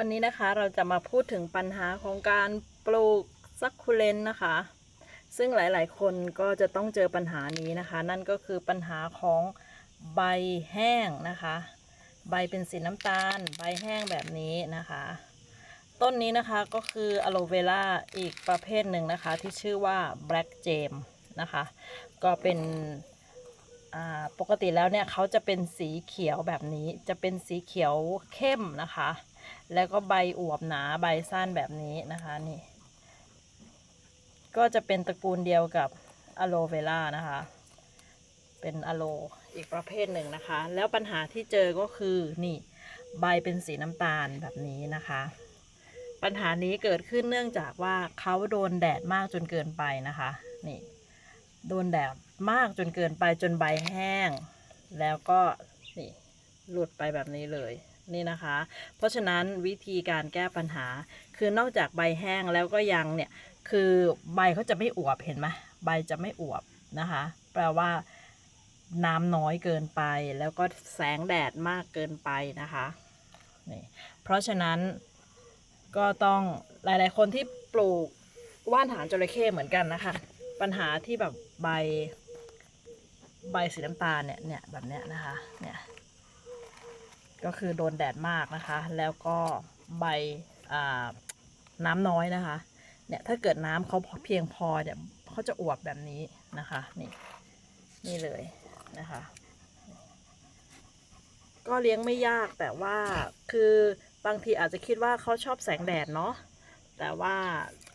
วันนี้นะคะเราจะมาพูดถึงปัญหาของการปลูกซักคูเลนนะคะ ซึ่งหลายๆ คนก็จะต้องเจอปัญหานี้นะคะ นั่นก็คือปัญหาของใบแห้งนะคะ ใบเป็นสีน้ำตาล ใบแห้งแบบนี้นะคะ ต้นนี้นะคะก็คืออะโลเวล่าอีกประเภทหนึ่งนะคะที่ชื่อว่า Black Jam นะคะ ก็เป็นปกติแล้วเนี่ยเขาจะเป็นสีเขียวแบบนี้จะเป็นสีเขียวเข้มนะคะ แล้วก็ใบอวบหนาใบสั้นแบบนี้นะคะนี่ ก็จะเป็นตระกูลเดียวกับอะโลเวล่านะคะ เป็นอะโลอีกประเภทหนึ่งนะคะ แล้วปัญหาที่เจอก็คือนี่ใบเป็นสีน้ำตาลแบบนี้นะคะ ปัญหานี้เกิดขึ้นเนื่องจากว่าเขาโดนแดดมากจนเกินไปนะคะนี่โดนแดดมากจนเกินไปจนใบแห้ง แล้วก็นี่หลุดไปแบบนี้เลย นี่นะคะ เพราะฉะนั้นวิธีการแก้ปัญหา คือนอกจากใบแห้งแล้วก็ยังเนี่ยคือใบเขาจะไม่อวบเห็นไหมใบจะไม่อวบนะคะ แปลว่าน้ำน้อยเกินไป แล้วก็แสงแดดมากเกินไปนะคะนี่เพราะฉะนั้นก็ต้องหลาย ๆ คนที่ปลูกว่านหางจระเข้เหมือนกันนะคะ ปัญหาที่แบบใบใบสีน้ำตาลเนี่ยเนี่ยแบบเนี้ยนะคะเนี่ย ก็คือโดนแดดมากนะคะ แล้วก็ใบน้ำน้อยนะคะ เนี่ยถ้าเกิดน้ำเขาเพียงพอเนี่ยเขาจะอวบแบบนี้นะคะ นี่นี่เลยนะคะ ก็เลี้ยงไม่ยากแต่ว่าคือบางทีอาจจะคิดว่าเขาชอบแสงแดดเนาะแต่ว่า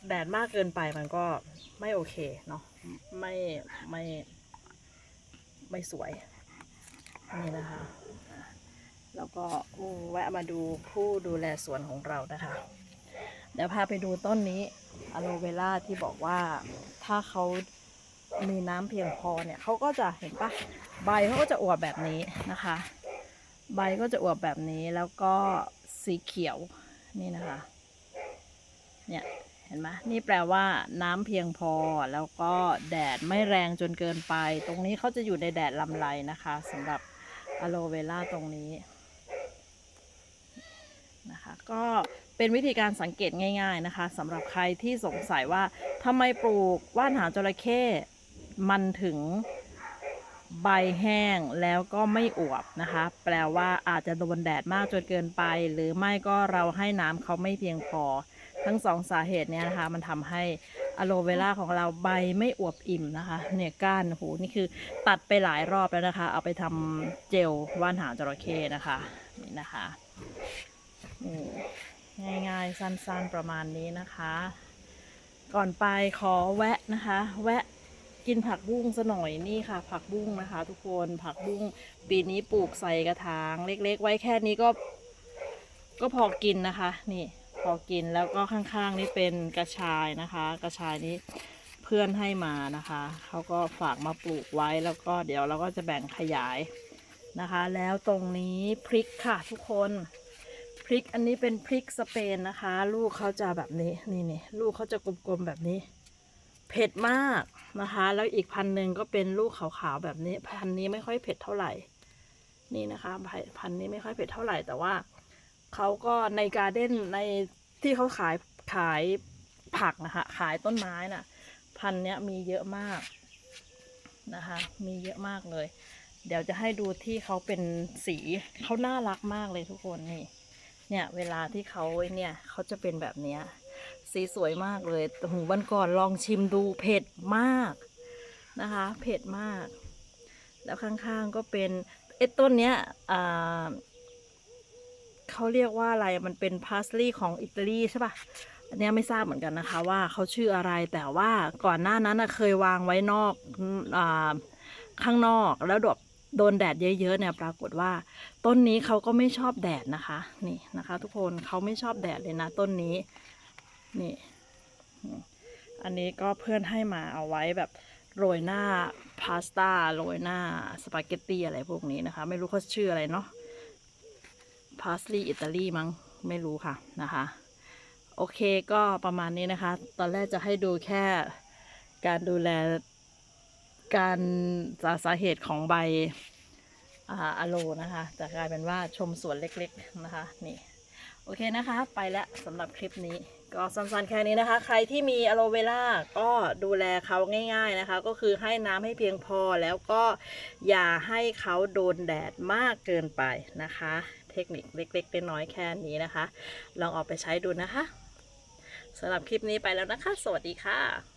แดดมากเกินไปมันก็ไม่โอเคเนาะไม่ไม่ไม่สวยนี่นะคะ แล้วก็แวะมาดูผู้ดูแลสวนของเรานะคะ เดี๋ยวพาไปดูต้นนี้อะโลเวล่าที่บอกว่าถ้าเขามีน้ำเพียงพอเนี่ยเขาก็จะเห็นปะใบเขาก็จะอวบแบบนี้นะคะ ใบก็จะอวบแบบนี้แล้วก็สีเขียวนี่นะคะเนี่ยเห็นไหมนี่แปลว่าน้ำเพียงพอแล้วก็แดดไม่แรงจนเกินไป ตรงนี้เขาจะอยู่ในแดดลำไรนะคะสำหรับอะโลเวล่าตรงนี้ นะคะ ก็เป็นวิธีการสังเกตง่าย ๆนะคะสำหรับใครที่สงสัยว่าทำไมปลูกว่านหางจระเข้มันถึงใบแห้งแล้วก็ไม่อวบนะคะ แปลว่าอาจจะโดนแดดมากจนเกินไป หรือไม่ก็เราให้น้ำเขาไม่เพียงพอ ทั้งสองสาเหตุเนี้ยนะคะ มันทำให้อะโลเวล่าของเราใบไม่อวบอิ่มนะคะ เนี่ยก้านโหนี่คือตัดไปหลายรอบแล้วนะคะ เอาไปทำเจลว่านหางจระเข้นะคะนี่นะคะ สั้นๆประมาณนี้นะคะ ก่อนไปขอแวะนะคะ แวะกินผักบุ้งซะหน่อยนี่ค่ะ ผักบุ้งนะคะ ทุกคนผักบุ้งปีนี้ปลูกใส่กระถาง เล็ก ๆ ไว้แค่นี้ก็ ก็พอกินนะคะ นี่พอกินแล้วก็ข้างๆนี่เป็นกระชายนะคะ กระชายนี้เพื่อนให้มานะคะเขาก็ฝากมาปลูกไว้แล้วก็เดี๋ยวเราก็จะแบ่งขยายนะคะ แล้วตรงนี้พริกค่ะทุกคน ริกอันนี้เป็นพริกสเปนนะคะ ลูกเขาจะแบบนี้นี่นี่ลูกเขาจะกลมๆแบบนี้ เผ็ดมากนะคะ แล้วอีกพันหนึ่งก็เป็นลูกขาวๆแบบนี้ พันนี้ไม่ค่อยเผ็ดเท่าไหร่ นี่นะคะพันนี้ไม่ค่อยเผ็ดเท่าไหร่แต่ว่าเขาก็ในการ์เด้นในที่เขาขายขายผักนะคะขายต้นไม้น่ะ พันเนี้ยมีเยอะมากนะคะ มีเยอะมากเลย เดี๋ยวจะให้ดูที่เขาเป็นสีเขาน่ารักมากเลยทุกคนนี่ เนี่ยเวลาที่เขาเนี่ยเขาจะเป็นแบบเนี้ยสีสวยมากเลยหูวันก่อนลองชิมดูเผ็ดมากนะคะ เผ็ดมาก แล้วข้างๆก็เป็นไอ้ต้นเนี้ยอ่าเขาเรียกว่าอะไรมันเป็นพาสลีย์ของอิตาลีใช่ปะอันเนี้ยไม่ทราบเหมือนกันนะคะ ว่าเขาชื่ออะไรแต่ว่าก่อนหน้านั้นเคยวางไว้นอกอข้างนอกแล้วดบ โดนแดดเยอะๆเนี่ยปรากฏว่าต้นนี้เขาก็ไม่ชอบแดดนะคะ นี่นะคะ ทุกคนเขาไม่ชอบแดดเลยนะ ต้นนี้นี่อันนี้ก็เพื่อนให้มาเอาไว้แบบโรยหน้าพาสต้าโรยหน้าสปาเกตตี้อะไรพวกนี้นะคะ ไม่รู้เขาชื่ออะไรเนาะพาสลีอิตาลีมั้งไม่รู้ค่ะนะคะ โอเคก็ประมาณนี้นะคะ ตอนแรกจะให้ดูแค่การดูแล การสาสาเหตุของใบอะโลนะคะแต่กลายเป็นว่าชมสวนเล็กๆนะคะนี่โอเคนะคะไปแล้วสำหรับคลิปนี้ก็สั้นๆแค่นี้นะคะ ใครที่มีอะโลเวล่าก็ดูแลเขาง่าย ๆนะคะ ก็คือให้น้ำให้เพียงพอแล้วก็อย่าให้เขาโดนแดดมากเกินไปนะคะ เทคนิคเล็กๆน้อยๆแค่นี้นะคะ ลองออกไปใช้ดูนะคะสำหรับคลิปนี้ไปแล้วนะคะ สวัสดีค่ะ